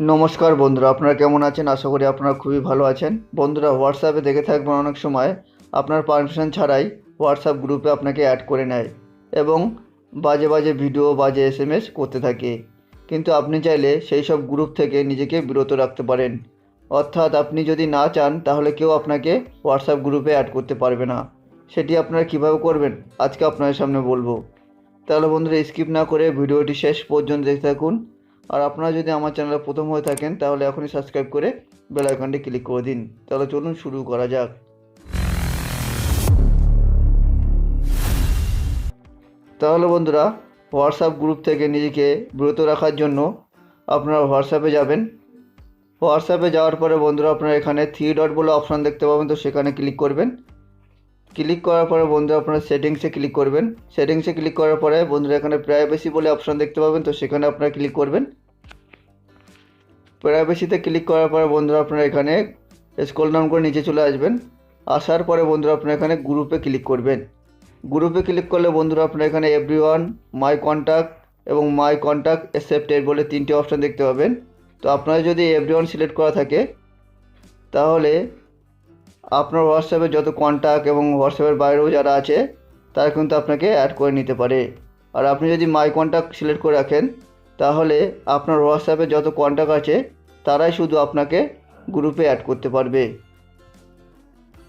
নমস্কার বন্ধুরা, আপনারা কেমন আছেন? আশা করি আপনারা খুবই ভালো আছেন। বন্ধুরা হোয়াটসঅ্যাপে দেখে থাকবেন অনেক সময় আপনার পারমিশন ছাড়াই হোয়াটসঅ্যাপ গ্রুপে আপনাকে অ্যাড করে নেয় এবং বাজে বাজে ভিডিও বাজে এস এম এস করতে থাকে। কিন্তু আপনি চাইলে সেই সব গ্রুপ থেকে নিজেকে বিরত রাখতে পারেন। অর্থাৎ আপনি যদি না চান, তাহলে কেউ আপনাকে হোয়াটসঅ্যাপ গ্রুপে অ্যাড করতে পারবে না। সেটি আপনারা কীভাবে করবেন? আজকে আপনাদের সামনে বলব। তাহলে বন্ধুরা স্কিপ না করে ভিডিওটি শেষ পর্যন্ত দেখতে থাকুন। আর আপনারা যদি আমার চ্যানেলে প্রথম হয়ে থাকেন, তাহলে এখনই সাবস্ক্রাইব করে বেল আইকনটি ক্লিক করে দিন। তাহলে চলুন শুরু করা যাক। তাহলে বন্ধুরা হোয়াটসঅ্যাপ গ্রুপ থেকে নিজেকে বিরত রাখার জন্য আপনারা হোয়াটসঅ্যাপে যাবেন। হোয়াটসঅ্যাপে যাওয়ার পরে বন্ধুরা, আপনারা এখানে থ্রি ডট বলে অপশান দেখতে পাবেন, তো সেখানে ক্লিক করবেন। ক্লিক করার পরে বন্ধুরা, আপনারা সেটিংসে ক্লিক করবেন। সেটিংসে ক্লিক করার পরে বন্ধুরা, এখানে প্রাইভেসি বলে অপশান দেখতে পাবেন, তো সেখানে আপনারা ক্লিক করবেন। প্রাইভেসিতে ক্লিক করার পরে বন্ধুরা আপনারা এখানে স্কোল ডাউন করে নিচে চলে আসবেন। আসার পরে বন্ধুরা আপনারা এখানে গ্রুপে ক্লিক করবেন। গ্রুপে ক্লিক করলে বন্ধুরা আপনারা এখানে এভরি ওয়ান মাই কন্ট্যাক্ট এবং মাই কন্ট্যাক্ট অ্যাকসেপ্টেড বলে তিনটে অপশান দেখতে পাবেন। তো আপনারা যদি এভরি ওয়ান সিলেক্ট করা থাকে, তাহলে আপনার হোয়াটসঅ্যাপে যত কন্ট্যাক্ট এবং হোয়াটসঅ্যাপের বাইরেও যারা আছে, তারা কিন্তু আপনাকে অ্যাড করে নিতে পারে। আর আপনি যদি মাই কন্ট্যাক্ট সিলেক্ট করে রাখেন তাহলে আপনার হোয়াটসঅ্যাপে যত কন্ট্যাক্ট আছে, তারাই শুধু আপনাকে গ্রুপে অ্যাড করতে পারবে।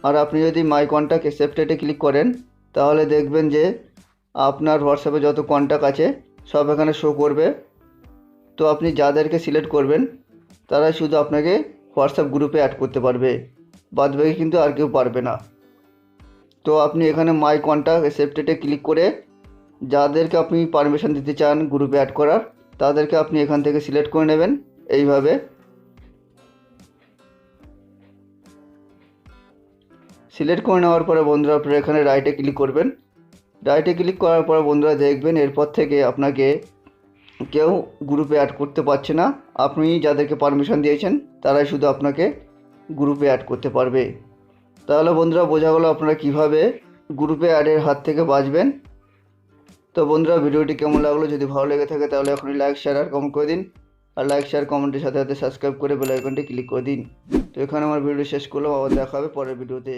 আর আপনি যদি মাই কন্ট্যাক্ট অ্যাকসেপ্টেডে ক্লিক করেন, তাহলে দেখবেন যে আপনার হোয়াটসঅ্যাপে যত কন্ট্যাক্ট আছে, সব এখানে শো করবে। তো আপনি যাদেরকে সিলেক্ট করবেন, তারাই শুধু আপনাকে হোয়াটসঅ্যাপ গ্রুপে অ্যাড করতে পারবে। বাদ বাকি কিন্তু আর কেউ পারবে না। তো আপনি এখানে মাই কন্ট্যাক্ট অ্যাকসেপ্টেডে ক্লিক করে, যাদেরকে আপনি পারমিশন দিতে চান গ্রুপে অ্যাড করার তাদেরকে আপনি এখান থেকে সিলেক্ট করে নেবেন। এইভাবে। সিলেক্ট করে নেওয়ার পরে বন্ধুরা আপনারা এখানে রাইটে ক্লিক করবেন। রাইটে ক্লিক করার পরে বন্ধুরা দেখবেন এরপর থেকে আপনাকে কেউ গ্রুপে অ্যাড করতে পারছে না। আপনি যাদেরকে পারমিশন দিয়েছেন, তারাই শুধু আপনাকে গ্রুপে অ্যাড করতে পারবে। তাহলে বন্ধুরা বোঝা গেলো আপনারা কীভাবে গ্রুপে অ্যাডের হাত থেকে বাঁচবেন। তো বন্ধুরা, ভিডিওটি কেমন লাগল? যদি ভালো লেগে থাকে, তাহলে এখনই লাইক শেয়ার আর কমেন্ট করে দিন। আর লাইক শেয়ার কমেন্টের সাথে সাথে সাবস্ক্রাইব করে বেল আইকনটি ক্লিক করে দিন। তো এখানে আমার ভিডিও শেষ করলাম, আবার দেখা হবে পরের ভিডিওতে